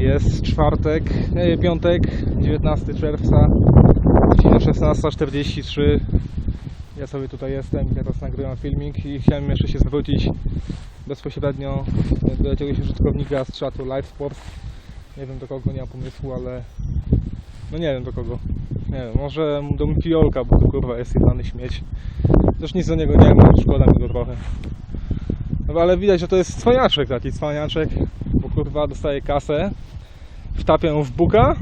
Jest czwartek, nie, piątek, 19 czerwca, godzina 16.43. Ja sobie tutaj jestem, teraz nagrywam filmik i chciałem jeszcze się zwrócić bezpośrednio do jakiegoś użytkownika z czatu Live Sports. Nie wiem do kogo, nie mam pomysłu, ale no nie wiem do kogo. Nie wiem, może do Fiolka, bo to kurwa jest jebany śmieć. Też nic do niego nie mam, szkoda mi go trochę. No ale widać, że to jest cwaniaczek taki, cwaniaczek, bo kurwa dostaje kasę, wtapia ją w buka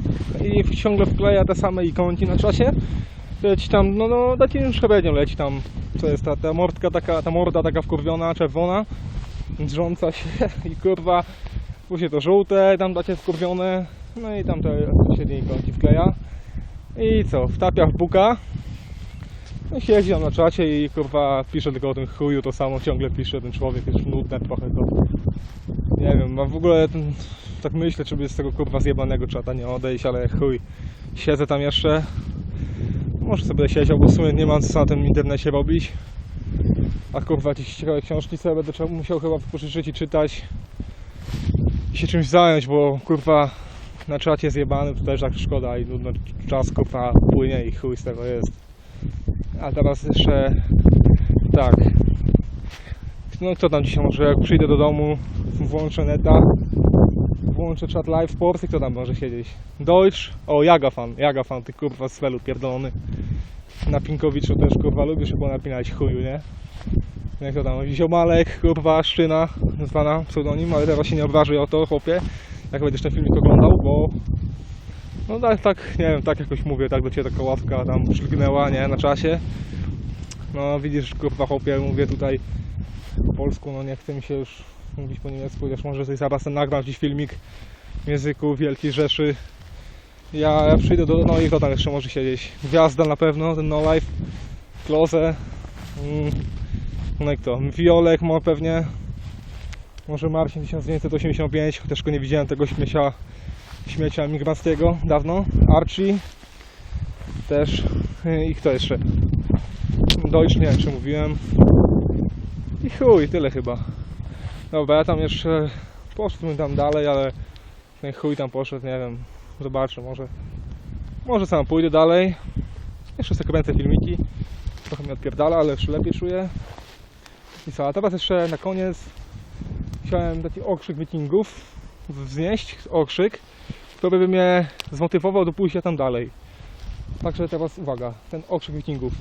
i ciągle wkleja te same ikonki na czasie. Leci tam, no, no takim szkabednią leci tam, co jest ta, ta mordka taka, ta morda taka wkurwiona, czerwona, drząca się i kurwa, później to żółte, tam takie wkurwione, no i tam te średnie ikonki wkleja. I co, wtapia w buka, no i siedzi tam na czacie i kurwa pisze tylko o tym chuju, to samo ciągle pisze ten człowiek, jest nudne trochę to. Nie wiem, a w ogóle ten, tak myślę, czy by z tego kurwa zjebanego czata nie odejść, ale chuj. Siedzę tam jeszcze. Może sobie będę siedział, bo w sumie nie mam co na tym internecie robić. A kurwa jakieś ciekawe książki sobie będę musiał chyba pożyczyć i czytać. I się czymś zająć, bo kurwa na czacie zjebany to też tak szkoda i nudno czas kurwa płynie i chuj z tego jest. A teraz jeszcze tak. No kto tam dzisiaj może jak przyjdę do domu, włączę neta, włączę czat live sports i kto tam może siedzieć? Deutsch? O, Jagafan, Jagafan, ty kurwa z felu pierdolony. Na Pinkowiczu też kurwa lubisz chyba napinać chuju, nie? Jak to tam, Ziomalek, kurwa, Szczyna, zwana pseudonim, ale teraz się nie obrażaj o to, chłopie, jak będziesz ten filmik oglądał, bo no tak, tak, nie wiem, tak jakoś mówię, tak do Ciebie taka ławka tam przylgnęła, nie, na czasie. No widzisz, kurwa chłopie, mówię tutaj po polsku, no nie chce mi się już mówić po niemiecku, chociaż może sobie zaraz nagram jakiś filmik w języku Wielkiej Rzeszy. Ja, przyjdę do, no i kto tam jeszcze może siedzieć? Gwiazda na pewno, ten No Life, Klose, mm, no i kto? Wiolek ma pewnie, może Marcin 1985, chociaż go nie widziałem tego śmiecia, śmiecia migrackiego dawno, Archie też i kto jeszcze? Deutsch nie wiem czy mówiłem. I chuj, tyle chyba. Dobra, ja tam jeszcze poszedłem tam dalej, ale ten chuj tam poszedł, nie wiem. Zobaczę, może. Może sam pójdę dalej. Jeszcze sobie kręcę filmiki. Trochę mnie odpierdala, ale już lepiej czuję. I co, a teraz jeszcze na koniec chciałem taki okrzyk wikingów wznieść, okrzyk, który by mnie zmotywował do pójścia tam dalej. Także teraz uwaga, ten okrzyk wikingów.